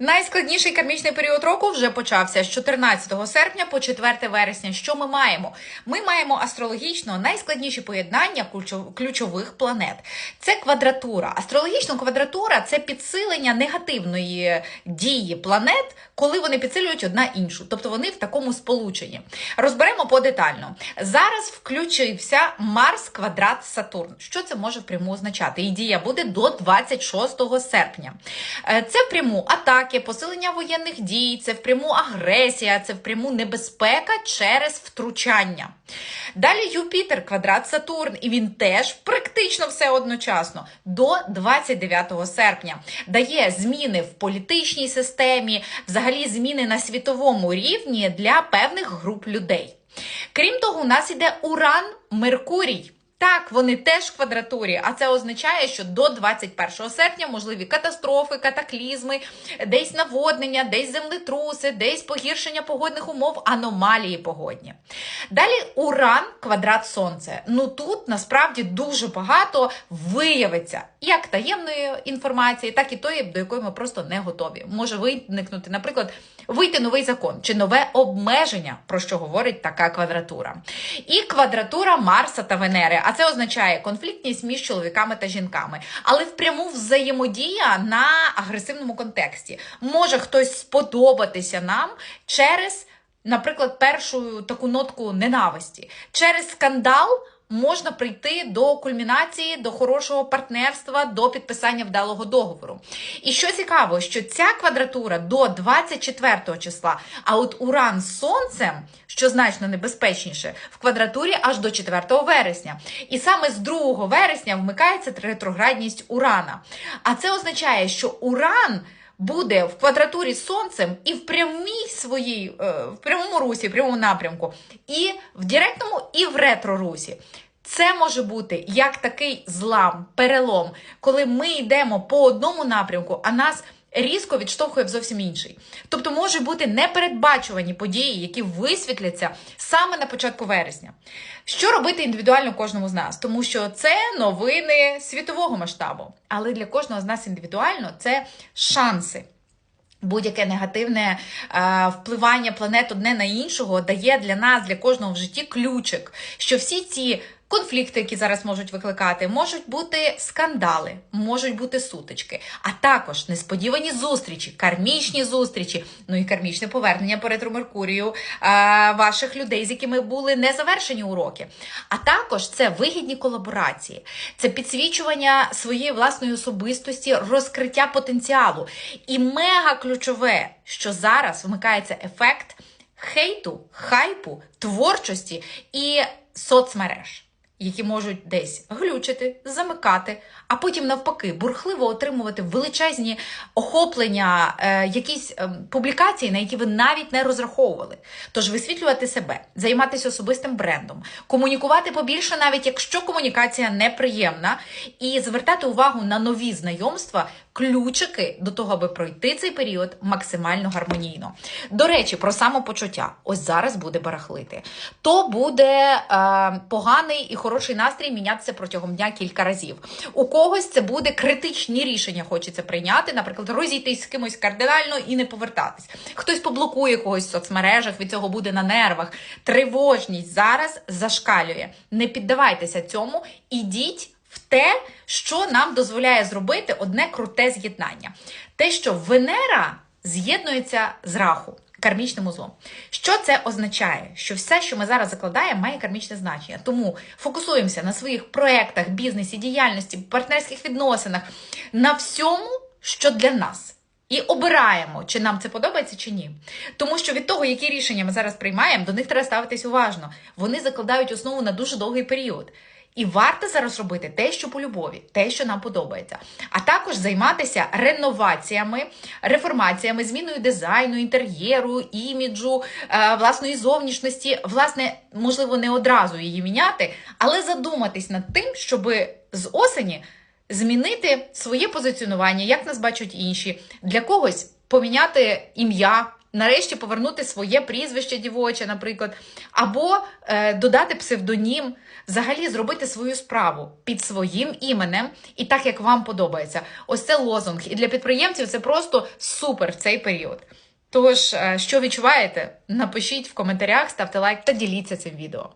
Найскладніший кармічний період року вже почався з 14 серпня по 4 вересня. Що ми маємо? Ми маємо астрологічно найскладніші поєднання ключових планет. Це квадратура. Астрологічна квадратура це підсилення негативної дії планет, коли вони підсилюють одна іншу, тобто вони в такому сполученні. Розберемо подетально. Зараз включився Марс квадрат Сатурн. Що це може впряму означати? І дія буде до 26 серпня. Е, Це впряму атаки, посилення воєнних дій, це впряму агресія, це впряму небезпека через втручання. Далі Юпітер, квадрат Сатурн, і він теж практично все одночасно до 29 серпня дає зміни в політичній системі, взагалі зміни на світовому рівні для певних груп людей. Крім того, у нас іде Уран, Меркурій. Так, вони теж в квадратурі, а це означає, що до 21 серпня можливі катастрофи, катаклізми, десь наводнення, десь землетруси, десь погіршення погодних умов, аномалії погодні. Далі Уран, квадрат Сонце. Ну тут насправді дуже багато виявиться як таємної інформації, так і тої, до якої ми просто не готові. Може виникнути, наприклад, вийти новий закон чи нове обмеження, про що говорить така квадратура. І квадратура Марса та Венери. А це означає конфліктність між чоловіками та жінками, але впряму взаємодія на агресивному контексті. Може хтось сподобатися нам через. Наприклад, першу таку нотку ненависті через скандал можна прийти до кульмінації, до хорошого партнерства, до підписання вдалого договору. І що цікаво, що ця квадратура до 24 числа, а от Уран з Сонцем, що значно небезпечніше, в квадратурі аж до 4 вересня. І саме з 2 вересня вмикається ретроградність Урана. А це означає, що Уран буде в квадратурі з сонцем і в прямій своїй, е, в прямому русі, в прямому напрямку, і в директному, і в ретро-русі. Це може бути як такий злам, перелом, коли ми йдемо по одному напрямку, а нас різко відштовхує в зовсім інший. Тобто можуть бути непередбачувані події, які висвітляться саме на початку вересня. Що робити індивідуально кожному з нас? Тому що це новини світового масштабу, але для кожного з нас індивідуально це шанси. Будь-яке негативне е, впливання планет одне на іншого дає для нас, для кожного в житті ключик, що всі ці конфлікти, які зараз можуть викликати, можуть бути скандали, можуть бути сутички, а також несподівані зустрічі, кармічні зустрічі, ну і кармічне повернення по ретро Меркурію е, ваших людей, з якими були незавершені уроки. А також це вигідні колаборації, це підсвічування своєї власної особистості, розкриття потенціалу. І мега ключове, що зараз вмикається ефект хейту, хайпу, творчості і соцмереж. Які можуть десь глючити, замикати, а потім навпаки бурхливо отримувати величезні охоплення, е, якісь е, публікації, на які ви навіть не розраховували. Тож висвітлювати себе, займатися особистим брендом, комунікувати побільше, навіть якщо комунікація неприємна, і звертати увагу на нові знайомства, ключики до того, аби пройти цей період максимально гармонійно. До речі, про самопочуття. Ось зараз буде барахлити. То буде е, поганий і хороший настрій мінятися протягом дня кілька разів. У когось це буде критичні рішення, хочеться прийняти, наприклад, розійтись з кимось кардинально і не повертатись. Хтось поблокує когось в соцмережах, від цього буде на нервах. Тривожність зараз зашкалює. Не піддавайтеся цьому, ідіть в те, що нам дозволяє зробити одне круте з'єднання. Те, що Венера з'єднується з раху. Кармічним узлом. Що це означає? Що все, що ми зараз закладаємо, має кармічне значення. Тому фокусуємося на своїх проєктах, бізнесі, діяльності, партнерських відносинах, на всьому, що для нас. І обираємо, чи нам це подобається, чи ні. Тому що від того, які рішення ми зараз приймаємо, до них треба ставитись уважно. Вони закладають основу на дуже довгий період. І варто зараз робити те, що по любові, те, що нам подобається, а також займатися реноваціями, реформаціями, зміною дизайну, інтер'єру, іміджу, е, власної зовнішності. Власне, можливо, не одразу її міняти, але задуматись над тим, щоб з осені змінити своє позиціонування, як нас бачать інші, для когось поміняти ім'я нарешті повернути своє прізвище дівоче, наприклад, або е, додати псевдонім, взагалі зробити свою справу під своїм іменем і так, як вам подобається. Ось це лозунг. І для підприємців це просто супер в цей період. Тож, е, що відчуваєте? Напишіть в коментарях, ставте лайк та діліться цим відео.